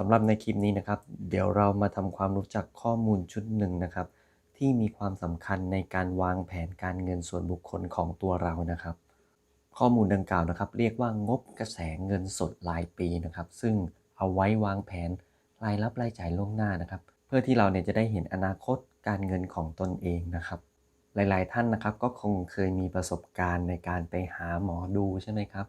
สำหรับในคลิปนี้นะครับ เดี๋ยวเรามาทำความรู้จักข้อมูลชุดหนึ่งนะครับ ที่มีความสำคัญในการวางแผนการเงินส่วนบุคคลของตัวเรานะครับ ข้อมูลดังกล่าวนะครับ เรียกว่างบกระแสเงินสดรายปีนะครับ ซึ่งเอาไว้วางแผนรายรับรายจ่ายล่วงหน้านะครับ เพื่อที่เราเนี่ยจะได้เห็นอนาคตการเงินของตนเองนะครับ หลาย ๆ ท่านนะครับก็คงเคยมีประสบการณ์ในการไปหาหมอดูใช่ไหมครับ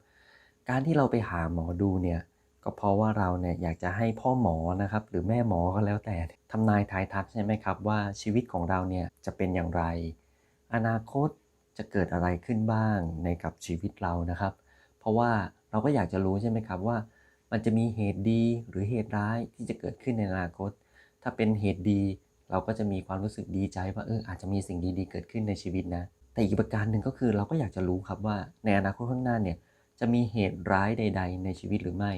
การที่เราไปหาหมอดูเนี่ย ก็เพราะว่าเราเนี่ยอยากจะให้พ่อหมอนะครับหรือแม่หมอก็แล้วแต่ทำนายทายทักใช่ไหมครับว่าชีวิตของเราเนี่ยจะเป็นอย่างไร อนาคตจะเกิดอะไรขึ้นบ้างในกับชีวิตเรานะครับ เพราะว่าเราก็อยากจะรู้ใช่ไหมครับว่า มันจะมีเหตุดีหรือเหตุร้ายที่จะเกิดขึ้นในอนาคต ถ้าเป็นเหตุดี เราก็จะมีความรู้สึกดีใจว่าเอออาจจะมีสิ่งดีๆเกิดขึ้นในชีวิตนะ แต่อีกประการหนึ่งก็คือเราก็อยากจะรู้ครับว่าในอนาคตข้างหน้าเนี่ยจะมีเหตุร้ายใด ๆ ในชีวิตหรือไม่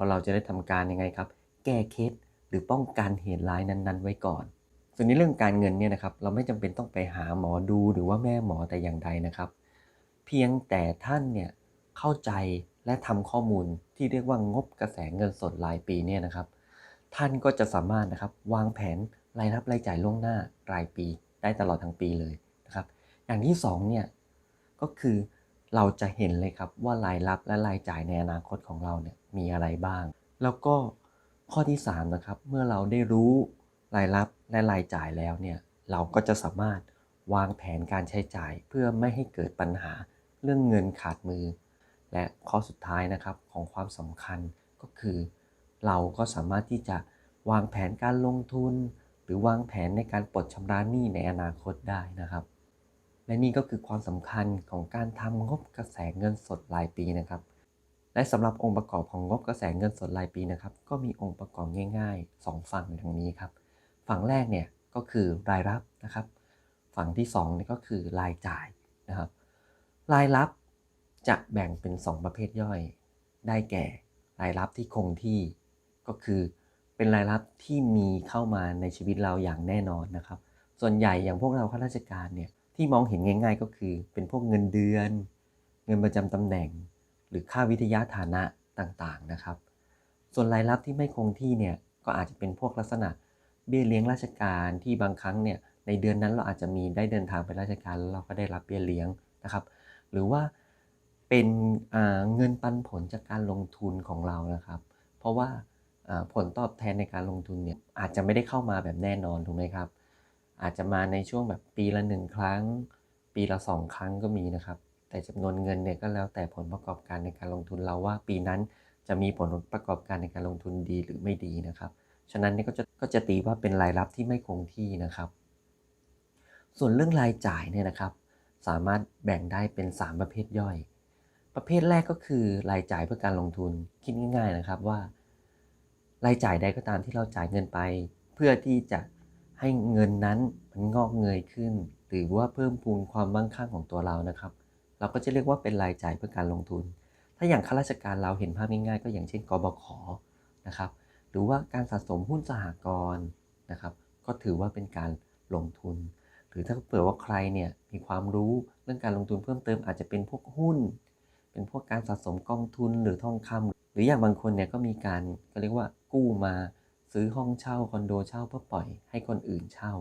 เพราเราจะได้ทำการยังไงครับ แก้เคล็ดหรือป้องกันเหตุร้ายนั้นๆ ไว้ก่อน ส่วนในเรื่องการเงินเนี่ยนะครับ เราไม่จำเป็นต้องไปหาหมอดูหรือว่าแม่หมอแต่อย่างใดนะครับ เพียงแต่ท่านเนี่ยเข้าใจและทำข้อมูลที่เรียกว่างบกระแสเงินสดรายปีเนี่ยนะครับ ท่านก็จะสามารถนะครับวางแผนรายรับรายจ่ายล่วงหน้ารายปี ได้ตลอดทั้งปีเลยนะครับ อย่างที่สองเนี่ยก็คือเราจะเห็นเลยครับว่ารายรับและรายจ่ายในอนาคตของเราเนี่ย มีอะไรบ้าง แล้วก็ข้อที่3นะครับเมื่อเราได้รู้รายรับและรายจ่ายแล้วเนี่ยเราก็จะสามารถวางแผนการใช้จ่ายเพื่อไม่ให้เกิดปัญหาเรื่องเงินขาดมือ และข้อสุดท้ายนะครับของความสำคัญก็คือ เราก็สามารถที่จะวางแผนการลงทุน หรือวางแผนในการปลดชำระหนี้ในอนาคตได้นะครับ และนี่ก็คือความสำคัญของการทำงบกระแสเงินสดรายปีนะครับ และสำหรับองค์ประกอบของงบกระแสเงินสดรายปีนะครับ ก็มีองค์ประกอบง่าย ๆ 2 ฝั่งดังนี้ครับ ฝั่งแรกเนี่ยก็คือรายรับนะครับ ฝั่งที่2นี่ก็คือรายจ่ายนะครับ รายรับจะแบ่งเป็น 2 ประเภทย่อย ได้แก่ รายรับที่คงที่ก็คือเป็นรายรับที่มีเข้ามาในชีวิตเราอย่างแน่นอนนะครับ ส่วนใหญ่อย่างพวกเราข้าราชการเนี่ยที่มองเห็นง่าย ๆ ก็คือเป็นพวกเงินเดือน เงินประจำตำแหน่ง หรือค่าวิทยาฐานะต่างๆนะครับ ส่วนรายรับที่ไม่คงที่เนี่ยก็อาจจะเป็นพวกลักษณะเบี้ยเลี้ยงราชการที่บางครั้งเนี่ยในเดือนนั้นเราอาจจะมีได้เดินทางไปราชการแล้วเราก็ได้รับเบี้ยเลี้ยงนะครับ หรือว่าเป็นเงินปันผลจากการลงทุนของเรานะครับ เพราะว่าผลตอบแทนในการลงทุนเนี่ยอาจจะไม่ได้เข้ามาแบบแน่นอนถูกไหมครับ อาจจะมาในช่วงแบบปีละหนึ่งครั้ง ปีละสองครั้งก็มีนะครับ แต่จำนวนเงินเนี่ยก็แล้วแต่ผลประกอบการในการลงทุนเราว่า ปีนั้นจะมีผลประกอบการในการลงทุนดีหรือไม่ดีนะครับ ฉะนั้นเนี่ยก็จะก็จะตีว่าเป็นรายรับที่ไม่คงที่นะครับ ส่วนเรื่องรายจ่ายเนี่ยนะครับ สามารถแบ่งได้เป็น 3 ประเภทย่อย ประเภทแรกก็คือรายจ่ายเพื่อการลงทุนคิดง่าย ๆนะครับว่า รายจ่ายใดก็ตามที่เราจ่ายเงินไป เพื่อที่จะให้เงินนั้นมันงอกเงยขึ้น หรือว่าเพิ่มพูนความมั่งคั่งของตัวเรานะครับ เราก็จะเรียกว่าเป็นรายจ่ายเพื่อการลงทุน ถ้าอย่างข้าราชการเราเห็นภาพง่ายๆ ก็อย่างเช่นกบขนะครับ หรือว่าการสะสมหุ้นสหกรณ์นะครับ ก็ถือว่าเป็นการลงทุน หรือถ้าเผื่อว่าใครเนี่ยมีความรู้เรื่องการลงทุนเพิ่มเติมอาจจะเป็นพวกหุ้น เป็นพวกการสะสมกองทุนหรือทองคำหรืออย่างบางคนเนี่ยก็มีการก็เรียกว่ากู้มาซื้อห้องเช่าคอนโดเช่าเพื่อปล่อยให้คนอื่นเช่า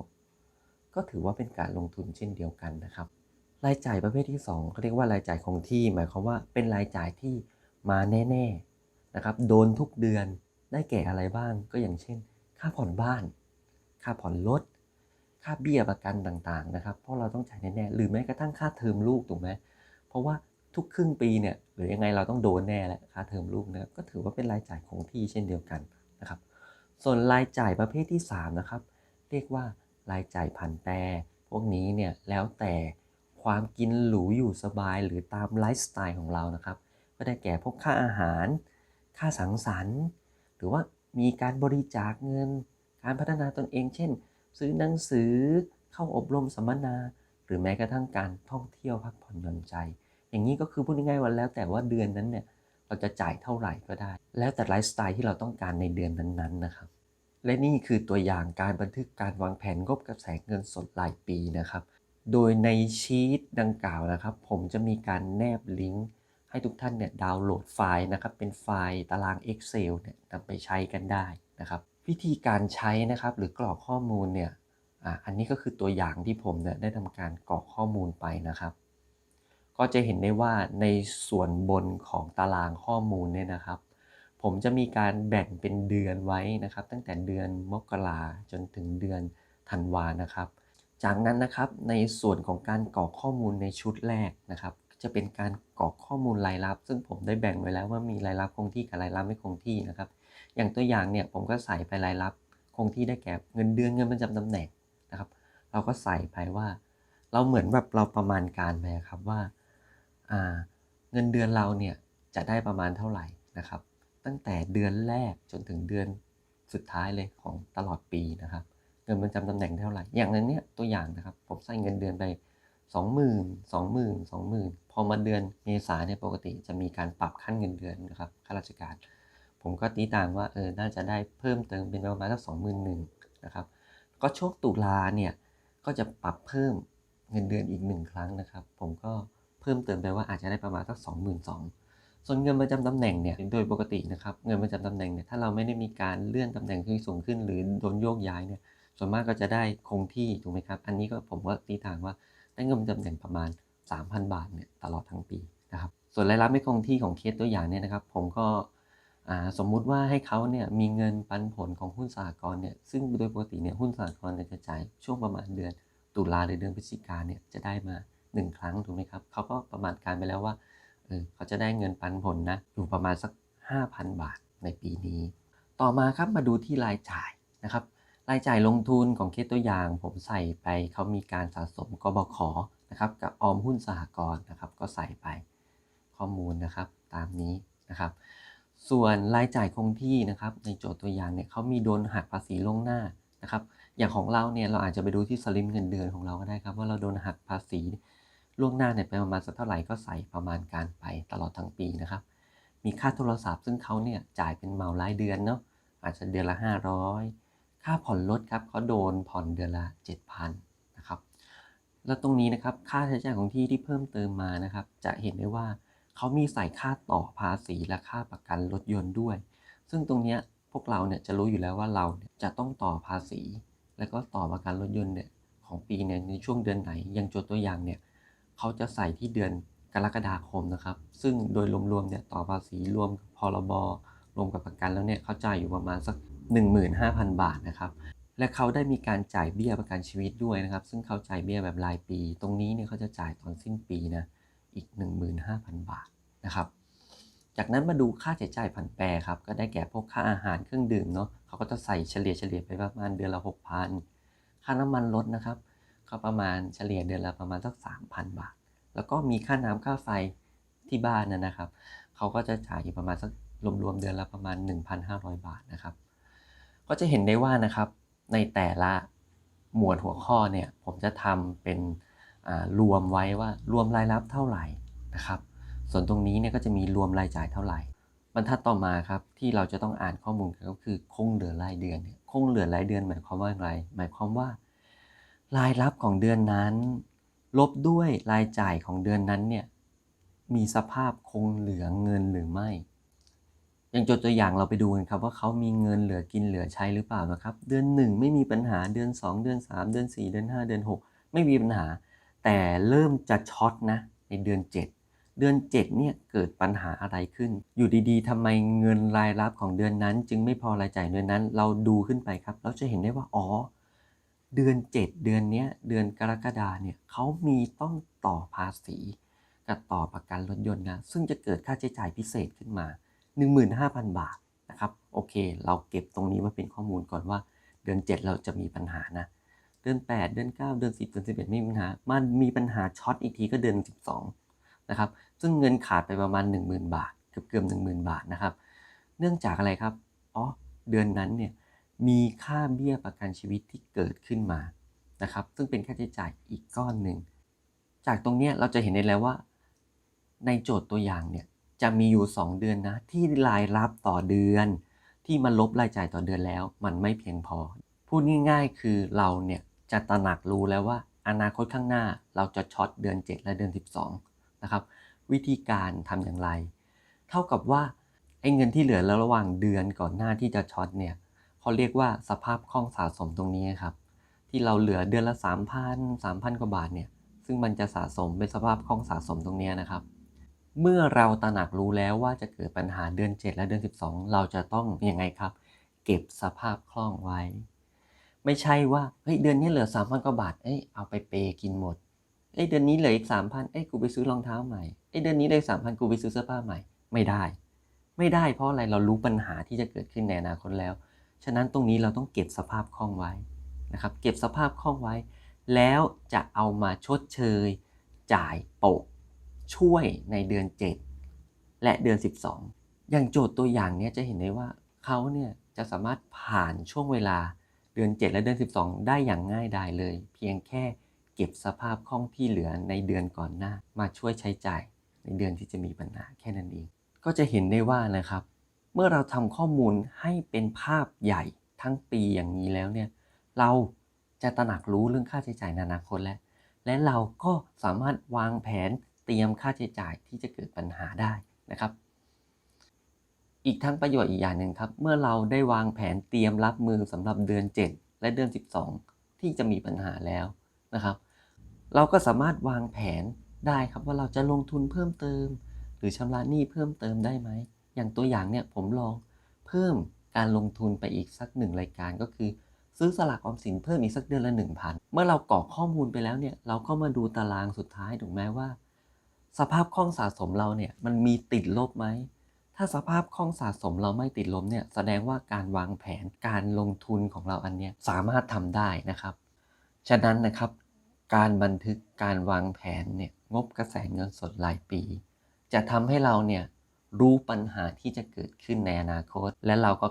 ก็ถือว่าเป็นการลงทุนเช่นเดียวกันนะครับ รายจ่ายประเภทที่2เขาเรียกว่ารายจ่ายคงที่ หมายความว่าเป็นรายจ่ายที่มาแน่ๆนะครับ โดนทุกเดือนได้แก่อะไรบ้าง ก็อย่างเช่น ค่าผ่อนบ้าน ค่าผ่อนรถ ค่าเบี้ยประกันต่างๆนะครับ เพราะเราต้องจ่ายแน่ๆ หรือแม้กระทั่งค่าเทอมลูกถูกไหมเพราะว่าทุกครึ่งปีเนี่ยหรือยังไงเราต้องโดนแน่แหละค่าเทอมลูกนะก็ถือว่าเป็นรายจ่ายคงที่เช่นเดียวกันนะครับ ส่วนรายจ่ายประเภทที่3นะครับ เรียกว่ารายจ่ายผันแปรพวกนี้เนี่ยแล้วแต่ ความกินหรูอยู่สบายหรือตามไลฟ์สไตล์ของเรานะครับ ก็ได้แก่พวกค่าอาหาร ค่าสังสรรค์ หรือว่ามีการบริจาคเงิน การพัฒนาตนเอง เช่น ซื้อหนังสือเข้าอบรมสัมมนา หรือแม้กระทั่งการท่องเที่ยวพักผ่อนหย่อนใจ อย่างนี้ก็คือพูดง่ายๆว่าแล้วแต่ว่าเดือนนั้นเนี่ยเราจะจ่ายเท่าไหร่ก็ได้ แล้วแต่ไลฟ์สไตล์ที่เราต้องการในเดือนนั้นๆนะครับ และนี่คือตัวอย่างการบันทึกการวางแผนงบกระแสเงินสดรายปีนะครับ โดยในชีตดังกล่าวนะครับ ผมจะมีการแนบลิงก์ให้ทุกท่านเนี่ยดาวน์โหลดไฟล์นะครับ เป็นไฟล์ตาราง Excel เนี่ยนำไปใช้กันได้นะครับ วิธีการใช้นะครับหรือกรอกข้อมูลเนี่ยอะอันนี้ก็คือตัวอย่างที่ผมเนี่ยได้ทำการกรอกข้อมูลไปนะครับ ก็จะเห็นได้ว่าในส่วนบนของตารางข้อมูลเนี่ยนะครับ ผมจะมีการแบ่งเป็นเดือนไว้นะครับ ตั้งแต่เดือนมกราจนถึงเดือนธันวานะครับ จากนั้นนะครับในส่วนของการกรอกข้อมูลในชุดแรกนะครับ จะเป็นการกรอกข้อมูลรายรับ ซึ่งผมได้แบ่งไว้แล้วว่ามีรายรับคงที่กับรายรับไม่คงที่นะครับ อย่างตัวอย่างเนี่ยผมก็ใส่ไปรายรับคงที่ได้แก่เงินเดือนเงินประจำตำแหน่งนะครับ เราก็ใส่ไปว่า เราเหมือนแบบเราประมาณการไปครับว่าาเงินเดือนเราเนี่ยจะได้ประมาณเท่าไหร่นะครับ ตั้งแต่เดือนแรกจนถึงเดือนสุดท้ายเลยของตลอดปีนะครับ งินประจำตำแหน่งเท่าไหร่ อย่างนั้นเนี่ยตัวอย่างนะครับ ผมใส่เงินเดือนไป 20,000 20,000 20,000 พอมาเดือนเมษาเนี่ยปกติจะมีการปรับขั้นเงินเดือนนะครับข้าราชการ ผมก็ตีต่างว่าเออน่าจะได้เพิ่มเติมเป็นประมาณสัก21,000นะครับก็ช่วงตุลาเนี่ยก็จะปรับเพิ่มเงินเดือนอีกหนึ่งครั้งนะครับ ผมก็เพิ่มเติมไปว่าอาจจะได้ประมาณสัก22,000ส่วนเงินประจำตำแหน่งเนี่ยโดยปกตินะครับเงินประจำตำแหน่งเนี่ยถ้าเราไม่ได้มีการเลื่อนตำแหน่งที่สูงขึ้นหรือโดนโยกย้ายเนี่ย ส่วนมากก็จะได้คงที่ถูกไหมครับ อันนี้ก็ผมก็ตีต่างว่าได้เงินจำตำแหน่งประมาณ 3,000 บาทเนี่ยตลอดทั้งปีนะครับส่วนรายรับไม่คงที่ของเคสตัวอย่างเนี่ยนะครับ ผมก็สมมุติว่าให้เขาเนี่ยมีเงินปันผลของหุ้นสหกรณ์เนี่ยซึ่งโดยปกติเนี่ยหุ้นสหกรณ์เนี่ยจะจ่ายช่วงประมาณเดือน ตุลาหรือเดือนพฤศจิกาเนี่ยจะได้มา 1 ครั้งถูกไหมครับเขาก็ประมาณการไปแล้วว่าเออเขาจะได้เงินปันผลนะอยู่ประมาณสัก 5,000 บาทในปีนี้ ต่อมาครับมาดูที่รายจ่ายนะครับ รายจ่ายลงทุนของเคสตัวอย่าง ผมใส่ไปเขามีการสะสมกบขนะครับกับออมหุ้นสหกรณ์นะครับ ก็ใส่ไปข้อมูลนะครับตามนี้นะครับ ส่วนรายจ่ายคงที่นะครับ ในโจทย์ตัวอย่างเนี่ยเขามีโดนหักภาษีล่วงหน้านะครับ อย่างของเราเนี่ยเราอาจจะไปดูที่สลิมเงินเดือนของเราก็ได้ครับ ว่าเราโดนหักภาษีล่วงหน้าเนี่ยไปประมาณสักเท่าไหร่ก็ใส่ประมาณการไปตลอดทั้งปีนะครับ มีค่าโทรศัพท์ซึ่งเขาเนี่ยจ่ายเป็นเหมารายเดือนเนาะอาจจะเดือนละ 500 ค่าผ่อนรถครับเขาโดนผ่อนเดือนละ 7,000นะครับ แล้วตรงนี้นะครับค่าใช้จ่ายของที่ที่เพิ่มเติมมานะครับ จะเห็นได้ว่าเขามีใส่ค่าต่อภาษีและค่าประกันรถยนต์ด้วย ซึ่งตรงนี้พวกเราเนี่ยจะรู้อยู่แล้วว่าเราเจะต้องต่อภาษี แล้วก็ต่อประกันรถยนต์เนี่ยของปีเนี่ยในช่วงเดือนไหนย่างโจทย์ตัวอย่างเนี่ยเขาจะใส่ที่เดือนกรกฎาคมนะครับ ซึ่งโดยรวมๆเนี่ยต่อภาษีรวมกับพรบรวมกับประกันแล้วเนี่ยเขาจ่ายอยู่ประมาณสัก 15,000 บาทนะครับและเขาได้มีการจ่ายเบี้ยประกันชีวิตด้วยนะครับ ซึ่งเขาจ่ายเบี้ยแบบรายปี ตรงนี้เนี่ยเขาจะจ่ายตอนสิ้นปีนะอีก 15,000 บาทนะครับ จากนั้นมาดูค่าใช้จ่ายผันแปรครับก็ได้แก่พวกค่าอาหารเครื่องดื่มเนาะเขาก็จะใส่เฉลี่ยเฉลี่ยไปประมาณเดือนละ6,000ค่าน้ำมันรถนะครับก็ประมาณเฉลี่ยเดือนละประมาณสัก3,000 บาท แล้วก็มีค่าน้ำค่าไฟที่บ้านนะนะครับ เขาก็จะจ่ายอยู่ประมาณสักรวมๆเดือนละประมาณ 1,500 บาทนะครับ ก็จะเห็นได้ว่านะครับในแต่ละหมวดหัวข้อเนี่ยผมจะทำเป็นรวมไว้ว่ารวมรายรับเท่าไหร่นะครับ ส่วนตรงนี้เนี่ยก็จะมีรวมรายจ่ายเท่าไหร่ บรรทัดต่อมาครับที่เราจะต้องอ่านข้อมูลก็คือคงเหลือรายเดือนคงเหลือรายเดือนหมายความว่าอะไร หมายความว่า รายรับของเดือนนั้น ลบด้วยรายจ่ายของเดือนนั้นเนี่ยมีสภาพคงเหลือเงินหรือไม่ อย่างโจทย์ตัวอย่างเราไปดูกันครับว่าเขามีเงินเหลือกินเหลือใช้หรือเปล่านะครับ เดือน 1 ไม่มีปัญหาเดือน 2 เดือน 3 เดือน 4 เดือน 5 เดือน 6 ไม่มีปัญหา แต่เริ่มจะช็อตนะในเดือน 7 เดือน 7เนี่ยเกิดปัญหาอะไรขึ้น อยู่ดีๆทำไมเงินรายรับของเดือนนั้น จึงไม่พอรายจ่ายเดือนนั้น เราดูขึ้นไปครับ เราจะเห็นได้ว่าอ๋อเดือน 7 เดือนนี้เดือนกรกฎาเนี่ยเขามีต้องต่อภาษีกับต่อประกันรถยนต์นะซึ่งจะเกิดค่าใช้จ่ายพิเศษขึ้นมา 15,000 บาทนะครับโอเค เราเก็บตรงนี้มาเป็นข้อมูลก่อนว่า เดือน 7 เราจะมีปัญหานะ เดือน 8 เดือน 9 เดือน 10 เดือน 11 ไม่มีปัญหา มันมีปัญหาช็อตอีกทีก็เดือน 12 นะครับ ซึ่งเงินขาดไปประมาณ 10,000 บาท เกือบเกือบ10,000 บาทนะครับ เนื่องจากอะไรครับ อ๋อ เดือนนั้นเนี่ยมีค่าเบี้ยประกันชีวิตที่เกิดขึ้นมานะครับ ซึ่งเป็นค่าใช้จ่ายอีกก้อนหนึ่ง จากตรงนี้เราจะเห็นได้แล้วว่า ในโจทย์ตัวอย่างเนี่ย จะมีอยู่ 2 เดือนนะ ที่รายรับต่อเดือน ที่มาลบรายจ่ายต่อเดือนแล้ว มันไม่เพียงพอ พูดง่ายๆ คือเราเนี่ยจะตระหนักรู้แล้วว่า อนาคตข้างหน้าเราจะช็อตเดือน 7 และเดือน 12 นะครับ วิธีการทำอย่างไร เท่ากับว่าไอ้เงินที่เหลือแล้วระหว่างเดือนก่อนหน้าที่จะช็อตเนี่ยเขาเรียกว่าสภาพคล่องสะสมตรงนี้ครับ ที่เราเหลือเดือนละ 3,000 3,000 กว่าบาทเนี่ยซึ่งมันจะสะสมเป็นสภาพคล่องสะสมตรงนี้นะครับ เมื่อเราตระหนักรู้แล้วว่าจะเกิดปัญหาเดือน 7 และเดือน 12 เราจะต้องยังไงครับ เก็บสภาพคล่องไว้ ไม่ใช่ว่าเฮ้ยเดือนนี้เหลือ3,000กว่าบาทเอ้ยเอาไปเปย์กินหมดเอ้ยเดือนนี้เหลืออีก3,000เอ้ยกูไปซื้อรองเท้าใหม่เอ้ยเดือนนี้ได้3,000กูไปซื้อเสื้อผ้าใหม่ไม่ได้ ไม่ได้เพราะอะไรเรารู้ปัญหาที่จะเกิดขึ้นในอนาคตแล้ว ฉะนั้นตรงนี้เราต้องเก็บสภาพคล่องไว้นะครับ เก็บสภาพคล่องไว้ แล้วจะเอามาชดเชย จ่ายโปะ ช่วยในเดือน 7 และเดือน 12 อย่างโจทย์ตัวอย่างเนี้ยจะเห็นได้ว่าเขาเนี่ยจะสามารถผ่านช่วงเวลาเดือน 7 และเดือน 12 ได้อย่างง่ายดายเลย เพียงแค่เก็บสภาพคล่องที่เหลือในเดือนก่อนหน้า มาช่วยใช้จ่ายในเดือนที่จะมีปัญหาแค่นั้นเอง ก็จะเห็นได้ว่านะครับ เมื่อเราทำข้อมูลให้เป็นภาพใหญ่ทั้งปีอย่างนี้แล้วเนี่ยเราจะตระหนักรู้เรื่องค่าใช้จ่ายในอนาคตแล้วและเราก็สามารถวางแผน เตรียมค่าใช้จ่ายที่จะเกิดปัญหาได้นะครับ อีกทั้งประโยชน์อีกอย่างหนึ่งครับ เมื่อเราได้วางแผนเตรียมรับมือสำหรับเดือน 7 และเดือน 12 ที่จะมีปัญหาแล้วนะครับ เราก็สามารถวางแผนได้ครับว่าเราจะลงทุนเพิ่มเติม หรือชำระหนี้เพิ่มเติมได้ไหม อย่างตัวอย่างเนี่ยผมลองเพิ่มการลงทุนไปอีกสักหนึ่งรายการก็คือซื้อสลากออมสินเพิ่มอีกสักเดือนละ 1,000 เมื่อเรากรอกข้อมูลไปแล้วเนี่ย เราก็มาดูตารางสุดท้ายถูกไหมว่า สภาพคล่องสะสมเราเนี่ยมันมีติดลบไหม ถ้าสภาพคล่องสะสมเราไม่ติดลบเนี่ยแสดงว่าการวางแผนการลงทุนของเราอันเนี้ยสามารถทำได้นะครับ ฉะนั้นนะครับการบันทึกการวางแผนเนี่ยงบกระแสเงินสดรายปี จะทำให้เราเนี่ยรู้ปัญหาที่จะเกิดขึ้นในอนาคต และเราก็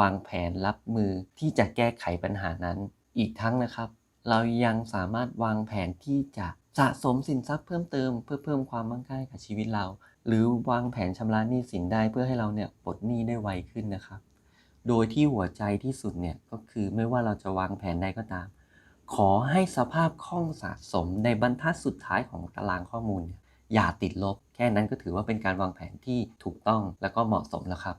วางแผนรับมือที่จะแก้ไขปัญหานั้น อีกทั้งนะครับ เรายังสามารถวางแผนที่จะ สะสมสินทรัพย์เพิ่มเติมเพื่อเพิ่มความมั่งคั่งให้กับชีวิตเรา หรือวางแผนชำระหนี้สินได้เพื่อให้เราเนี่ยปลดหนี้ได้ไวขึ้นนะครับ โดยที่หัวใจที่สุดเนี่ยก็คือไม่ว่าเราจะวางแผนใดก็ตาม ขอให้สภาพคล่องสะสมในบรรทัดสุดท้ายของตารางข้อมูล อย่าติดลบ แค่นั้นก็ถือว่าเป็นการวางแผนที่ถูกต้องและก็เหมาะสมแล้วครับ